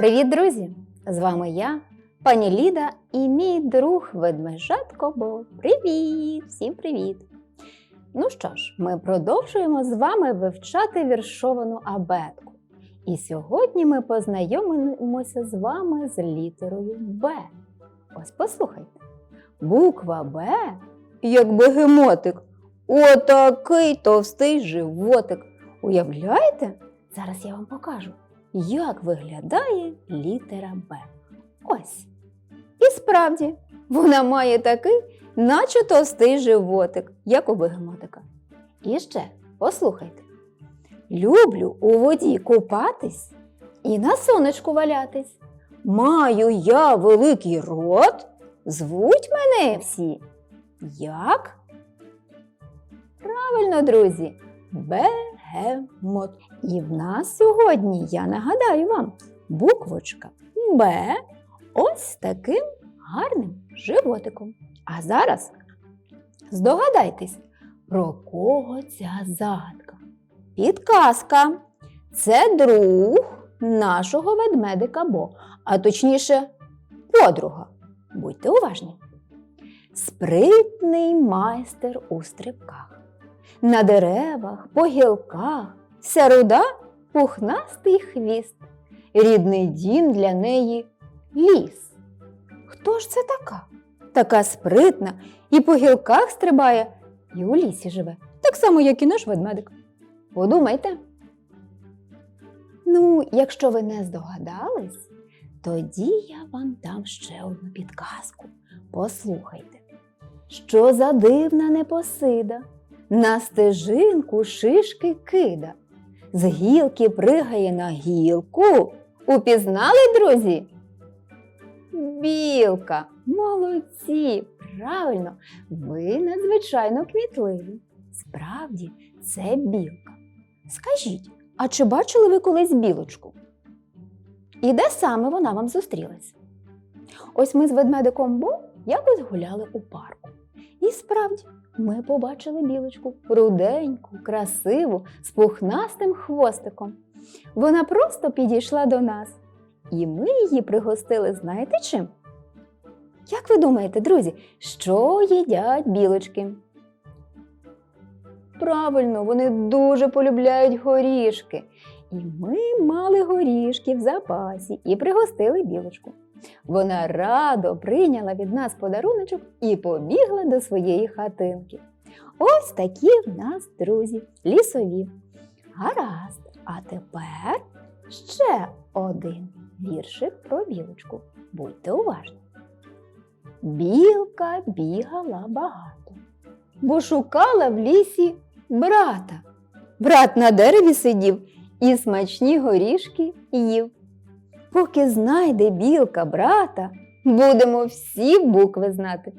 Привіт, друзі! З вами я, пані Ліда, і мій друг ведмежатко Бо. Привіт! Всім привіт! Ну що ж, ми продовжуємо з вами вивчати віршовану абетку. І сьогодні ми познайомимося з вами з літерою Б. Ось послухайте. Буква Б, як бегемотик, отакий товстий животик. Уявляєте? Зараз я вам покажу, як виглядає літера Б. Ось. І справді, вона має такий, наче товстий животик, як у бегемотика. І ще послухайте. Люблю у воді купатись і на сонечку валятись. Маю я великий рот, звуть мене всі. Як? Правильно, друзі, бегемот. І в нас сьогодні, я нагадаю вам, буквочка Б ось таким гарним животиком. А зараз здогадайтесь, про кого ця загадка? Підказка. Це друг нашого ведмедика Бо, а точніше, подруга. Будьте уважні. Спритний майстер у стрибках. На деревах, по гілках, вся руда пухнастий хвіст. Рідний дім для неї ліс. Хто ж це така? Така спритна і по гілках стрибає, і у лісі живе, так само, як і наш ведмедик. Подумайте. Ну, якщо ви не здогадались, тоді я вам дам ще одну підказку. Послухайте, що за дивна непосида, на стежинку шишки кида, з гілки пригає на гілку. Упізнали, друзі? Білка, молодці! Правильно, ви надзвичайно кмітливі. Справді, це білка. Скажіть, а чи бачили ви колись білочку? І де саме вона вам зустрілась? Ось ми з ведмедиком Бо якось гуляли у парку. І справді, ми побачили білочку руденьку, красиву, з пухнастим хвостиком. Вона просто підійшла до нас, і ми її пригостили, знаєте чим? Як ви думаєте, друзі, що їдять білочки? Правильно, вони дуже полюбляють горішки. І ми мали горішки в запасі і пригостили білочку. Вона радо прийняла від нас подаруночок і побігла до своєї хатинки. Ось такі в нас друзі, лісові. Гаразд, а тепер ще один віршик про білочку. Будьте уважні. Білка бігала багато, бо шукала в лісі брата. Брат на дереві сидів і смачні горішки їв. Поки знайде білка брата, будемо всі букви знати.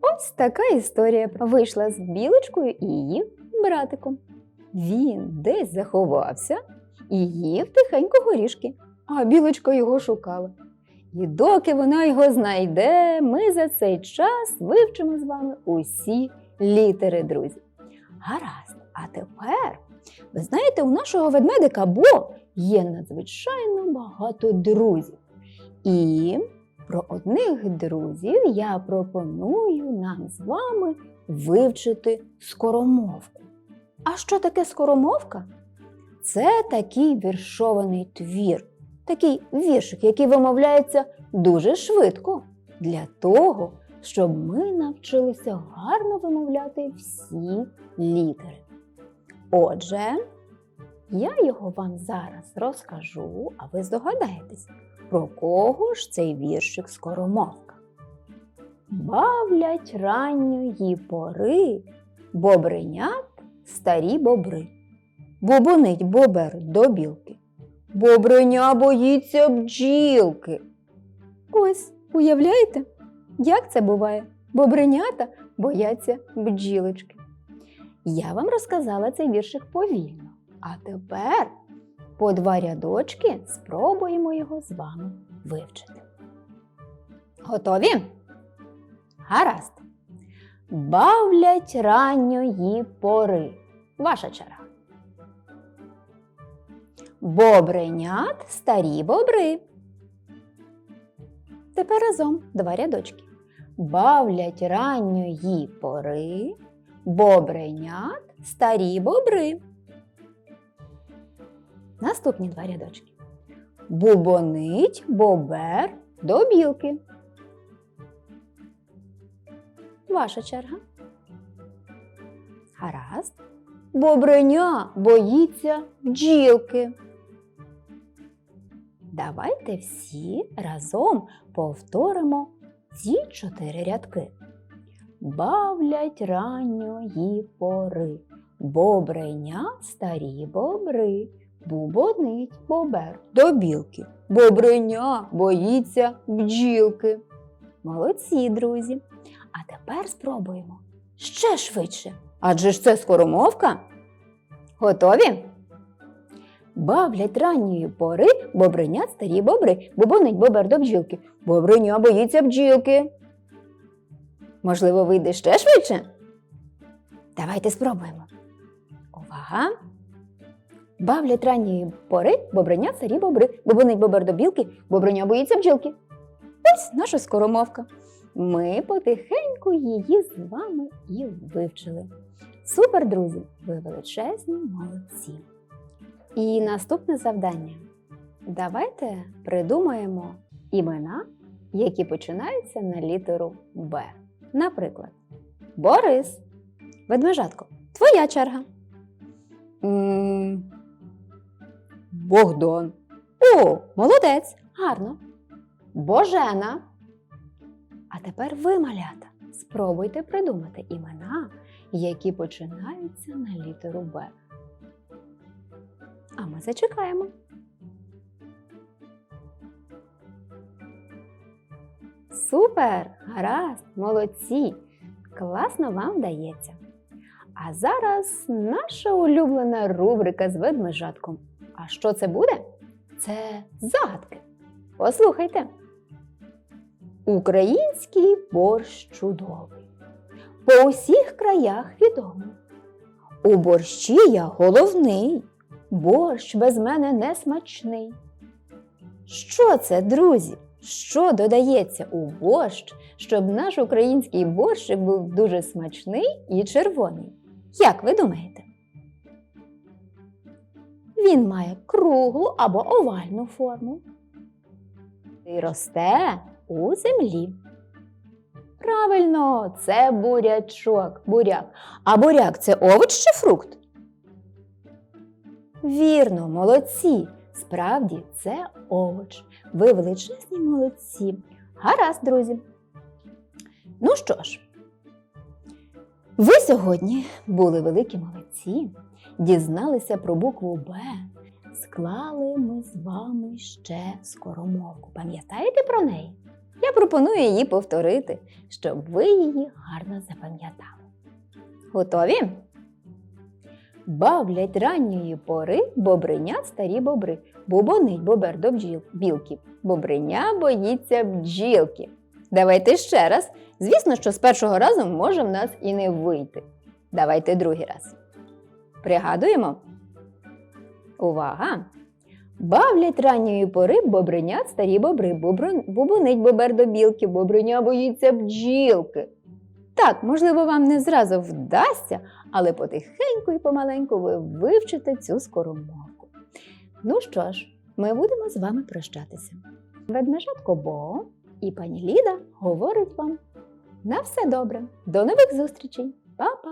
Ось така історія вийшла з білочкою і її братиком. Він десь заховався і їв тихенько горішки, а білочка його шукала. І доки вона його знайде, ми за цей час вивчимо з вами усі літери, друзі. Гаразд, а тепер, ви знаєте, у нашого ведмедика Бо є надзвичайно багато друзів. І про одних друзів я пропоную нам з вами вивчити скоромовку. А що таке скоромовка? Це такий віршований твір, такий віршик, який вимовляється дуже швидко для того, щоб ми навчилися гарно вимовляти всі літери. Отже, я його вам зараз розкажу, а ви здогадаєтесь, про кого ж цей віршик скоромовка. Бавлять ранньої пори бобринят старі бобри. Бубонить бобер до білки. Бобриня боїться бджілки. Ось, уявляєте, як це буває? Бобринята бояться бджілочки. Я вам розказала цей віршик повільно. А тепер по два рядочки спробуємо його з вами вивчити. Готові? Гаразд. Бавлять ранньої пори. Ваша черга. Бобринят старі бобри. Тепер разом два рядочки. Бавлять ранньої пори, бобренят старі бобри. Наступні два рядочки. Бубонить бобер до білки. Ваша черга. Гаразд. Бобреня боїться бджілки. Давайте всі разом повторимо ці чотири рядки. Бавлять ранньої пори, бобреня старі бобри, бубонить бобер до білки. Бобреня боїться бджілки. Молодці, друзі. А тепер спробуємо ще швидше. Адже ж це скоромовка. Готові? Бавлять ранньої пори, бобринят старі бобри, бубонить бобер до бджілки. Бобриня боїться бджілки. Можливо, вийде ще швидше? Давайте спробуємо. Увага! Бавлять ранньої пори, бобриня старі бобри, бубонить бобер до білки, бобриня боїться бджілки. Ось наша скоромовка. Ми потихеньку її з вами і вивчили. Супер, друзі! Ви величезні молодці! І наступне завдання. Давайте придумаємо імена, які починаються на літеру Б. Наприклад, Борис. Ведмежатко, твоя черга. м Богдан. О, молодець! Гарно. Божена. А тепер ви, малята, спробуйте придумати імена, які починаються на літеру Б. А ми зачекаємо. Супер! Гаразд! Молодці! Класно вам вдається. А зараз наша улюблена рубрика з ведмежатком. А що це буде? Це загадки. Послухайте. Український борщ чудовий. По усіх краях відомий. У борщі я головний. Борщ без мене не смачний. Що це, друзі? Що додається у борщ, щоб наш український борщик був дуже смачний і червоний? Як ви думаєте? Він має круглу або овальну форму і росте у землі. Правильно, це бурячок, буряк. А буряк це овоч чи фрукт? Вірно, молодці. Справді це овоч. Ви величезні молодці. Гаразд, друзі. Ну що ж, ви сьогодні були великі молодці, дізналися про букву Б. Склали ми з вами ще скоромовку. Пам'ятаєте про неї? Я пропоную її повторити, щоб ви її гарно запам'ятали. Готові? Бавлять ранньої пори бобринят старі бобри. Бубонить бобер до білки. Бобриня боїться бджілки. Давайте ще раз. Звісно, що з першого разу може в нас і не вийти. Давайте другий раз. Пригадуємо. Увага! Бавлять ранньої пори бобринят старі бобри. Бубонить бобер до білки, бобриня боїться бджілки. Так, можливо, вам не зразу вдасться, але потихеньку і помаленьку ви вивчите цю скоромовку. Ну що ж, ми будемо з вами прощатися. Ведмежатко Бо і пані Ліда говорить вам на все добре. До нових зустрічей! Па-па!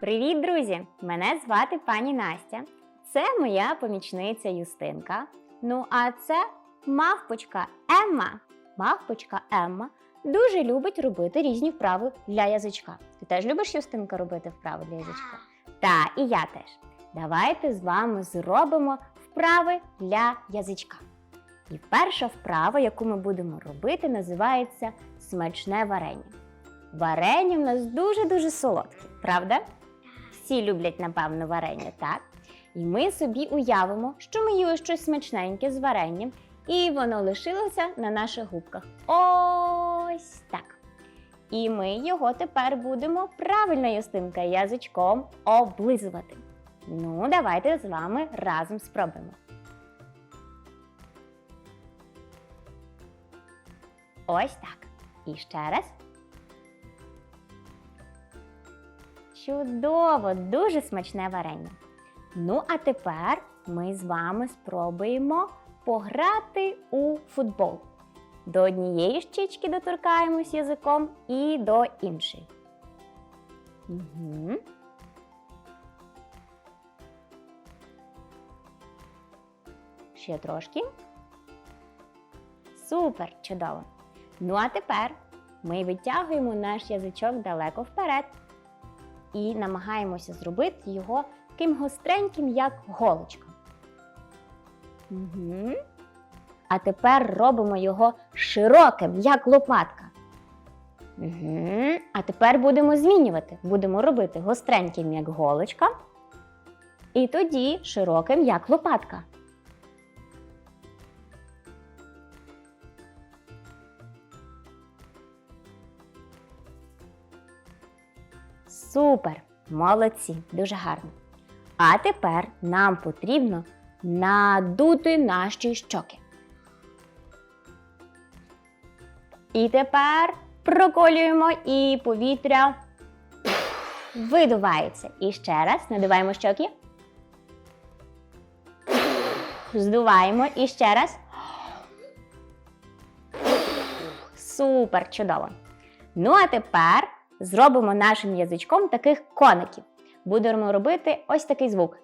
Привіт, друзі! Мене звати пані Настя. Це моя помічниця Юстинка. Ну, а це мавпочка Емма. Мавпочка Емма дуже любить робити різні вправи для язичка. Ти теж любиш Юстинка робити вправи для язичка? Та, і я теж. Давайте з вами зробимо вправи для язичка. І перша вправа, яку ми будемо робити, називається смачне варення. Варення в нас дуже-дуже солодке, правда? Всі люблять, напевно, варення, так? І ми собі уявимо, що ми їли щось смачненьке з варенням, і воно лишилося на наших губках ось так. І ми його тепер будемо правильно, Юстинка, язичком облизувати. Ну, давайте з вами разом спробуємо. Ось так. І ще раз. Чудово, дуже смачне варення. Ну, а тепер ми з вами спробуємо пограти у футбол. До однієї щічки доторкаємось язиком і до іншої. Угу. Ще трошки. Супер, чудово. Ну а тепер ми витягуємо наш язичок далеко вперед і намагаємося зробити його таким гостреньким, як голочка. Угу. А тепер робимо його широким, як лопатка. Угу. А тепер будемо змінювати. Будемо робити гостреньким, як голочка. І тоді широким, як лопатка. Супер! Молодці! Дуже гарно. А тепер нам потрібно надути наші щоки. І тепер проколюємо і повітря видувається. І ще раз надуваємо щоки. Здуваємо і ще раз. Супер, чудово. Ну, а тепер зробимо нашим язичком таких коників. Будемо робити ось такий звук.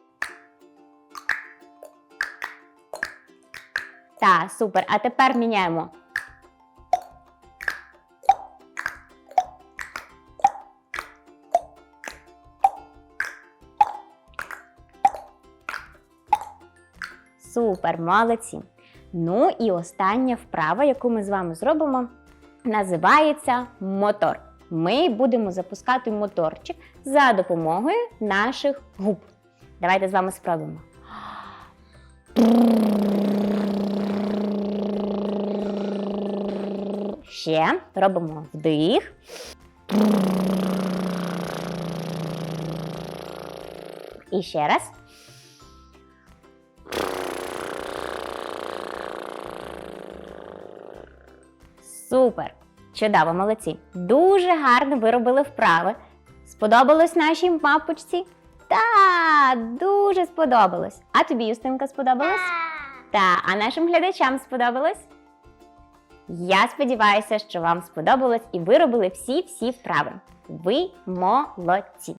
Так, супер. А тепер міняємо. Супер, молодці. Ну і остання вправа, яку ми з вами зробимо, називається мотор. Ми будемо запускати моторчик за допомогою наших губ. Давайте з вами спробуємо. Ще робимо вдих. І ще раз. Супер! Чудово, молодці! Дуже гарно ви робили вправи. Сподобалось нашій мапочці? Та, дуже сподобалось. А тобі, Юстинка, сподобалось? Та, а нашим глядачам сподобалось? Я сподіваюся, що вам сподобалось і ви робили всі-всі вправи. Ви молодці!